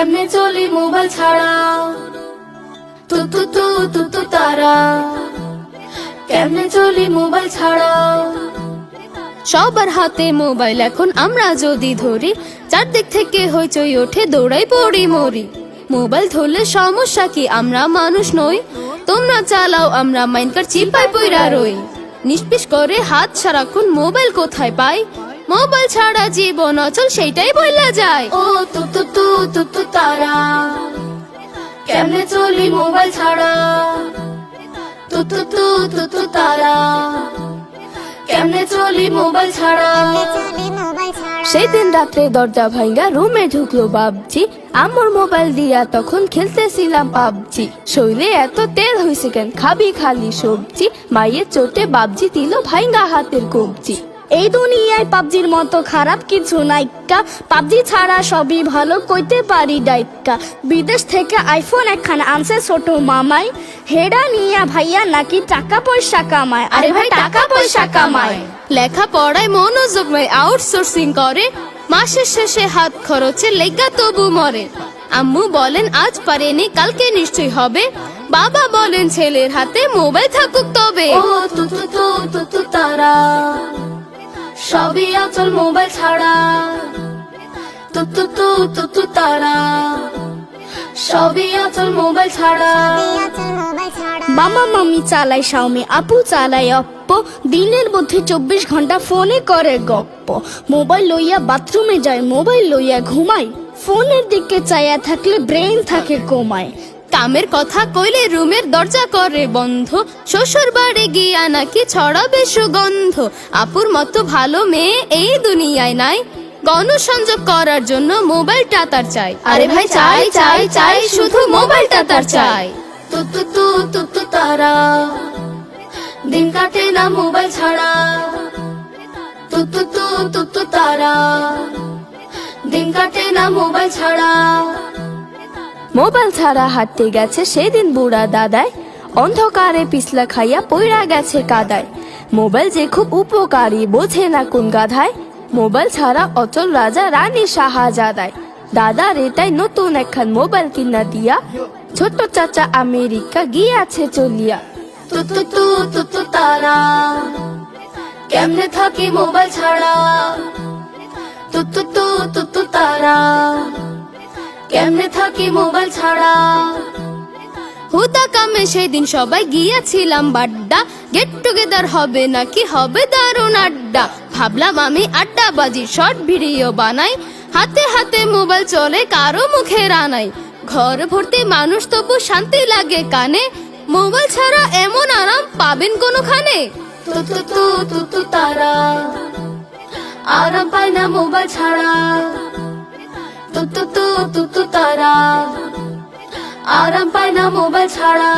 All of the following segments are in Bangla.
কেমনে চলি মোবাইল ছাড়া? তু তু তু তু তু, তারা। কেমনে চলি মোবাইল ছাড়া? সবার হাতে মোবাইল এখন আমরা যদি ধরি, চারদিক থেকে হইচই ওঠে, দৌড়াই পড়ি মরি। মোবাইল ধরলে সমস্যা কি? আমরা মানুষ নই। তোমরা চালাও, আমরা মাইনকার চিপাই পইরা রই। নিষ্পিস করে হাত সারাক্ষণ মোবাইল কোথায় পাই? মোবাইল ছাড়া জীবন অচল সেইটাই বইলা যায়। ও তু তু তু তু তু তারা কেমনে চলি মোবাইল ছাড়া? তু তু তু তু তু তারা কেমনে চলি মোবাইল ছাড়া? সেই দিন রাত্রে দরজা ভাঙ্গা রুমে ঢুকলো বাবজি আমার মোবাইল দিয়া তখন খেলতেছিলাম পাবজি শৈলে এত তেল হয়েছে কেন? খাবি খালি সবজি। মায়ের চোটে বাবজি দিল ভাইঙ্গা হাতের কবজি। এই দুনিয়ায় পাবজির মতো খারাপ কিছু নাইকা পাবজি ছাড়া সবই ভালো কইতে পারি ডাইকা বিদেশ থেকে আইফোন একখানা আনছে ছোট মামাই। হেডা নিয়া ভাইয়া নাকি টাকা পয়সা কামায়। আরে ভাই টাকা পয়সা কামায়। লেখা পড়ায় মনোযোগ নাই আউটসোর্সিং করে। মাসের শেষে হাত খরচে লেগা তবু মরে। আম্মু বলেন আজ পারেনি কালকে নিশ্চয়ই হবে। বাবা বলেন ছেলের হাতে মোবাইল থাকুক তবে। ও তু তু তু তু তারা। সবই আচল মোবাইল ছাড়া। তু তু তু তু তু, তারা। সবই আচল মোবাইল ছাড়া। মামা, মামি চালায় শাওমি আপু চালায় অপ্পো দিনের মধ্যে চব্বিশ ঘণ্টা ফোনে করে গপ্প। মোবাইল লইয়া বাথরুমে যায়, মোবাইল লইয়া ঘুমায়। ফোনের দিকে চাইয়া থাকলে ব্রেন থাকে কমায়। কামের কথা কইলে রুমের দরজা করে বন্ধ। শ্বশুর বাড়ি গিয়া নাকি ছড়াবে সুগন্ধ। আপুর মতো ভালো মেয়ে এই দুনিয়ায় নাই। গণসংযোগ করার জন্য মোবাইলটা তার চাই। আরে ভাই, চাই চাই চাই, শুধু মোবাইলটা তার চাই। তারা। দিন কাটে না মোবাইল ছাড়া। তু, তারা। দিন কাটে না মোবাইল ছাড়া। মোবাইল ছাড়া হাঁটতে গেছে সেদিন বুড়া দাদায় অন্ধকারে পিছলা খাইয়া পইরা গেছে কাদায়। মোবাইল যে খুব উপকারী, বোঝে না কোন গাধায়। মোবাইল ছাড়া অচল রাজা রানী শাহজাদায় দাদার এটাই নতুন একখান মোবাইল কিনা দিয়া। ছোট চাচা আমেরিকা গিয়াছে চলিয়া। তারা। কেমনে থাকি মোবাইল ছাড়া? তারা। কেমনে থাকি মোবাইল ছাড়া। হুদা কামে সেদিন সবাই গিয়াছিলাম বাড্ডা। গেট টুগেদার হবে নাকি হবে দারুণ আড্ডা। ভাবলাম আমি আড্ডা বাজি শর্ট ভিডিও বানাই। হাতে হাতে মোবাইল চলে কারও মুখে রানাই ঘর ভর্তি মানুষ তবু শান্তি লাগে কানে। মোবাইল ছাড়া এমন আরাম পাবেন কোনোখানে? তারা। আরাম পায় না মোবাইল ছাড়া। তারা। আরাম পায় না মোবাইল ছাড়া।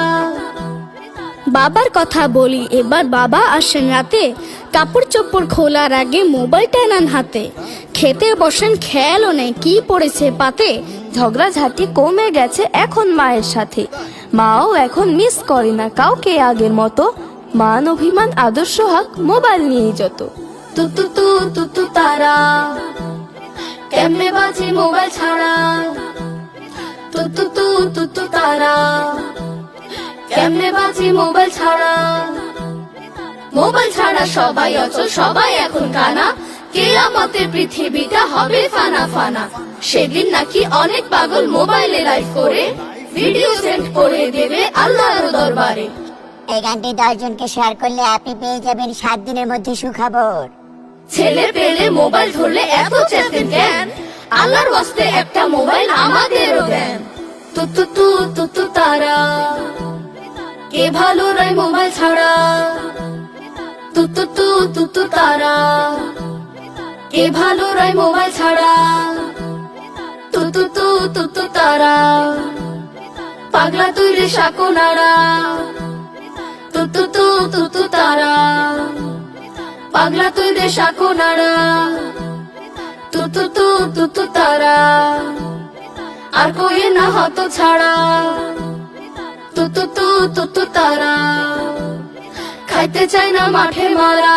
বাবার কথা বলি, এবার বাবা আসেন রাতে। কাপড় চোপড় খোলার আগে মোবাইলটা নেন হাতে। খেতে বসেন, খেয়ালও নেই কি পড়েছে পাতে। ঝগড়াঝাটি কমে গেছে এখন মায়ের সাথে। মাও এখন মিস করে না কাউকে আগের মতো। মান, অভিমান, আদর্শ হাক মোবাইল নিয়ে যত। তু তু তু তু, তারা। কেমনে বাজে মোবাইল ছাড়া? তু তু তু তু তু তারা কেমনে বাজে মোবাইল ছাড়া? মোবাইল ছাড়া সবাই অচল সবাই এখন কানা। কে আমাদের পৃথিবীটা হবে ফানা ফানা। সেদিন নাকি অনেক পাগল মোবাইলে লাইভ করে ভিডিও সেন্ড করে দেবে আল্লাহর দরবারে। এই গানটি দশজনকে শেয়ার করলে আপনি পেয়ে যাবেন সাত দিনের মধ্যে সুখবর। ছেলে পেলে মোবাইল ধরলে এত চেতেন কেন আল্লাহর ওয়াস্তে একটা মোবাইল আমাদেরও দেন। তু তু তু তু তু তারা কে ভালো নয় মোবাইল ছাড়া? তু তু তু তু তু তারা কে ভালো নয় মোবাইল ছাড়া? তু তু তু তু তু তারা পাগলা তুই রে সাকো নাড়া তু তু তু তু তু তারা পাগলা তুই রে সাকো নাড়া তু তু তু তু তু তারা আর কই না হত ছাড়া। তু তু তু তু তু, তারা। খাইতে চাই না মাঠে মারা।